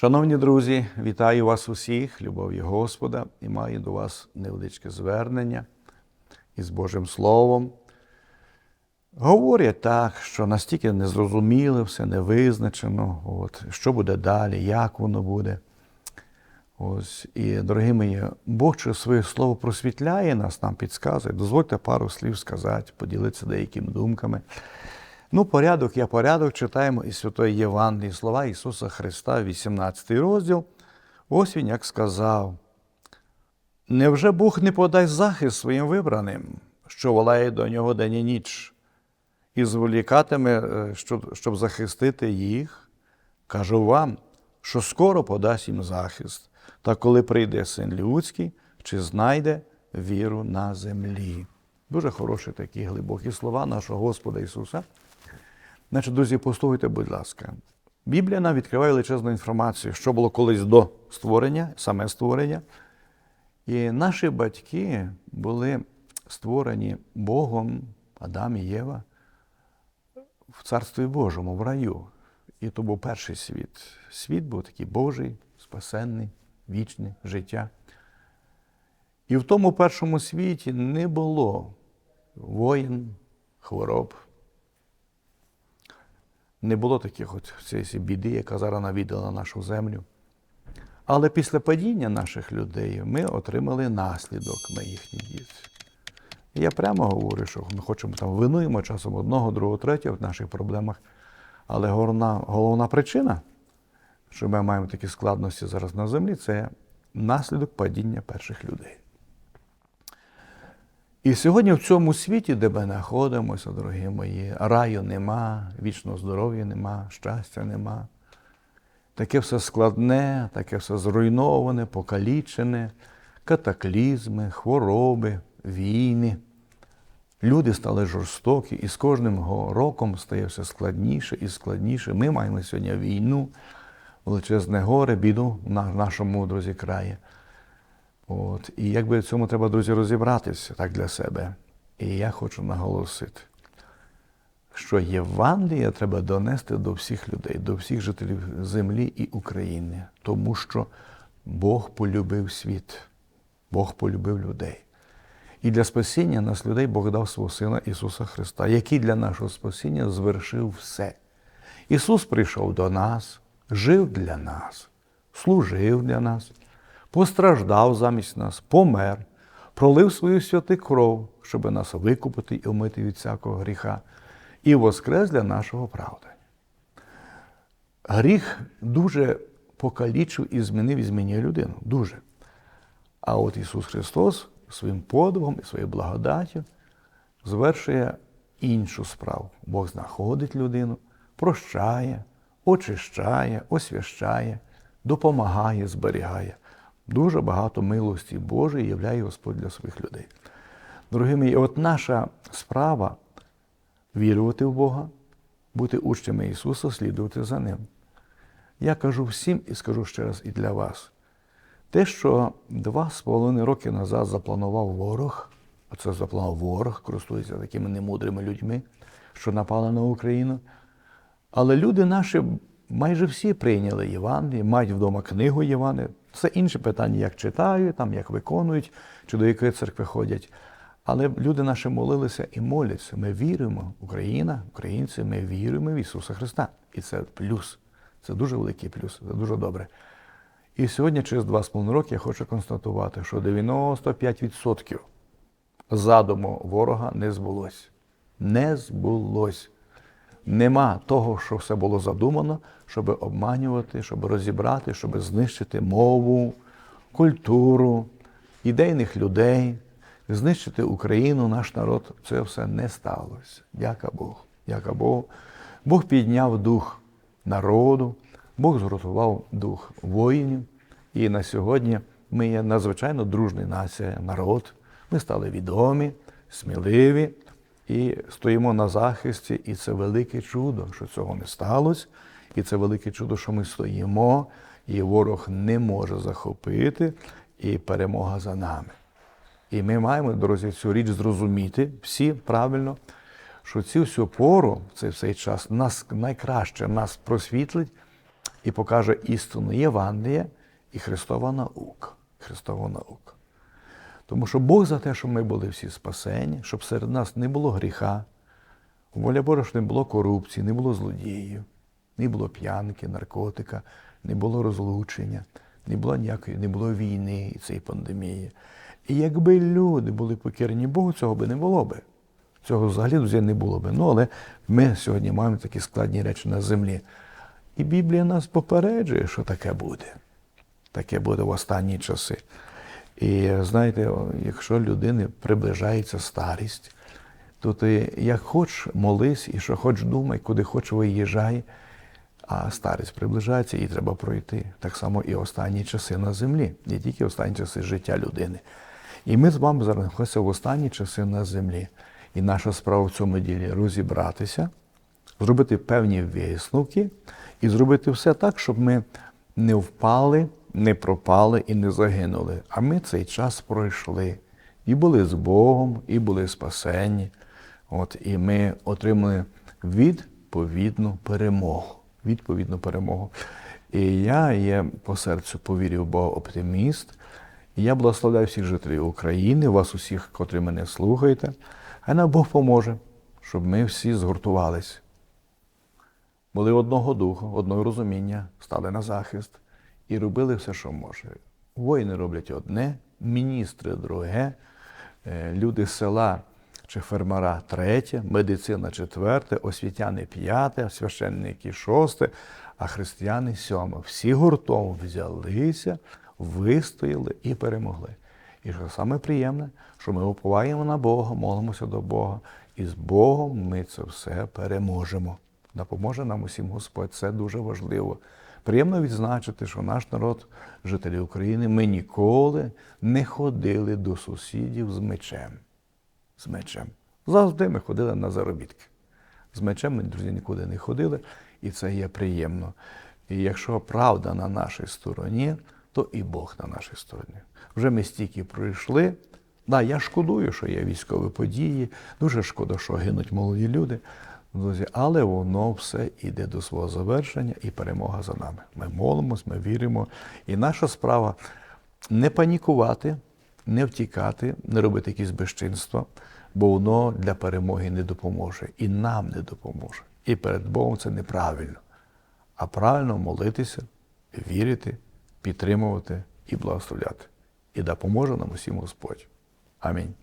Шановні друзі, вітаю вас усіх, любов'ю Господа, і маю до вас невеличке звернення із Божим Словом. Говорять так, що настільки незрозуміле, все невизначено, от, що буде далі, як воно буде. Ось, і, дорогі мої, Бог через своє слово просвітляє нас, нам підказує. Дозвольте пару слів сказати, поділитися деякими думками. Ну, порядок є порядок, читаємо із Святої Євангелії слова Ісуса Христа, 18 розділ. Ось Він як сказав: Невже Бог не подасть захист своїм вибраним, що волає до нього день і ніч, і зволікатиме, е, щоб захистити їх? Кажу вам, що скоро подасть їм захист, та коли прийде син людський, чи знайде віру на землі. Дуже хороші такі глибокі слова нашого Господа Ісуса. Значить, друзі, послухайте, будь ласка. Біблія нам відкриває величезну інформацію, що було колись до створення, саме створення. І наші батьки були створені Богом, Адам і Єва, в Царстві Божому, в раю. І то був перший світ. Світ був такий Божий, спасенний, вічне життя. І в тому першому світі не було воїн, хвороб. Не було таких от цієї біди, яка зараз навідала нашу землю. Але після падіння наших людей ми отримали наслідок на їхні діти. Я прямо говорю, що ми хочемо там винуємо часом одного, другого, третього в наших проблемах. Але головна, головна причина, що ми маємо такі складності зараз на землі, це наслідок падіння перших людей. І сьогодні в цьому світі, де ми знаходимося, дорогі мої, раю нема, вічного здоров'я нема, щастя нема. Таке все складне, таке все зруйноване, покалічене, катаклізми, хвороби, війни. Люди стали жорстокі, і з кожним роком стає все складніше і складніше. Ми маємо сьогодні війну, величезне горе, біду в нашому друзі краї. От. І якби цьому треба, друзі, розібратися так для себе. І я хочу наголосити, що Євангелія треба донести до всіх людей, до всіх жителів землі і України, тому що Бог полюбив світ, Бог полюбив людей. І для спасіння нас людей Бог дав свого Сина Ісуса Христа, який для нашого спасіння звершив все. Ісус прийшов до нас, жив для нас, служив для нас постраждав замість нас, помер, пролив свою святу кров, щоб нас викупити і омити від всякого гріха, і воскрес для нашого правдання. Гріх дуже покалічив і змінив і змінює людину. Дуже. А от Ісус Христос своїм подвигом і своєю благодаттю звершує іншу справу. Бог знаходить людину, прощає, очищає, освящає, допомагає, зберігає. Дуже багато милості Божої являє Господь для своїх людей. Дорогі мої, от наша справа вірувати в Бога, бути учнями Ісуса, слідувати за Ним. Я кажу всім і скажу ще раз і для вас. Те, що два з половиною роки назад запланував ворог, оце запланував ворог, користується такими немудрими людьми, що напали на Україну. Але люди наші майже всі прийняли Євангеліє, мають вдома книгу Євангелія. Це інше питання, як читають, там, як виконують, чи до якої церкви ходять. Але люди наші молилися і моляться. Ми віримо, Україна, українці, ми віримо в Ісуса Христа. І це плюс. Це дуже великий плюс, це дуже добре. І сьогодні, через два з половиною роки, я хочу констатувати, що 95% задуму ворога не збулось. Не збулось. Нема того, що все було задумано, щоб обманювати, щоб розібрати, щоб знищити мову, культуру, ідейних людей, знищити Україну, наш народ. Це все не сталося. Дяка Богу. Дяка Богу. Бог підняв дух народу, Бог зготував дух воїнів. І на сьогодні ми є надзвичайно дружна нація, народ. Ми стали відомі, сміливі і стоїмо на захисті, і це велике чудо, що цього не сталося. І це велике чудо, що ми стоїмо, і ворог не може захопити, і перемога за нами. І ми маємо, друзі, цю річ зрозуміти всі правильно, що цю всю пору, цей цей час, нас найкраще нас просвітлить і покаже істину Євангелія і Христова наука. Христова наука. Тому що Бог за те, щоб ми були всі спасені, щоб серед нас не було гріха, воля Божа, щоб не було корупції, не було злодіїв, не було п'янки, наркотика, не було розлучення, не було ніякої, не було війни і цієї пандемії. І якби люди були покірні Богу, цього би не було би. Цього взагалі друзі, не було би. Ну, але ми сьогодні маємо такі складні речі на землі. І Біблія нас попереджує, що таке буде. Таке буде в останні часи. І знаєте, якщо людини приближається старість, то ти як хоч молись і що хоч думай, куди хоч виїжджай, а старість приближається і треба пройти. Так само і останні часи на землі, не тільки останні часи життя людини. І ми з вами знаходимося в останні часи на землі. І наша справа в цьому ділі розібратися, зробити певні висновки і зробити все так, щоб ми не впали, не пропали і не загинули. А ми цей час пройшли. І були з Богом, і були спасені. От, і ми отримали відповідну перемогу. Відповідну перемогу. І я є по серцю повірив Бога оптиміст. І я благословляю всіх жителів України, вас усіх, котрі мене слухаєте. Хай нам Бог поможе, щоб ми всі згуртувались. Були одного духу, одного розуміння, стали на захист і робили все, що може. Воїни роблять одне, міністри друге, е, люди села чи фермера третє, медицина четверте, освітяни п'яте, священники шосте, а християни сьоме. Всі гуртом взялися, вистояли і перемогли. І що саме приємне, що ми уповаємо на Бога, молимося до Бога, і з Богом ми це все переможемо. Допоможе нам усім Господь, це дуже важливо. Приємно відзначити, що наш народ, жителі України, ми ніколи не ходили до сусідів з мечем. З мечем. Завжди ми ходили на заробітки. З мечем ми, друзі, нікуди не ходили, і це є приємно. І якщо правда на нашій стороні, то і Бог на нашій стороні. Вже ми стільки пройшли. Да, я шкодую, що є військові події, дуже шкода, що гинуть молоді люди. Друзі, але воно все йде до свого завершення і перемога за нами. Ми молимось, ми віримо. І наша справа не панікувати, не втікати, не робити якісь безчинства, бо воно для перемоги не допоможе і нам не допоможе. І перед Богом це неправильно. А правильно молитися, вірити, підтримувати і благословляти. І допоможе нам усім Господь. Амінь.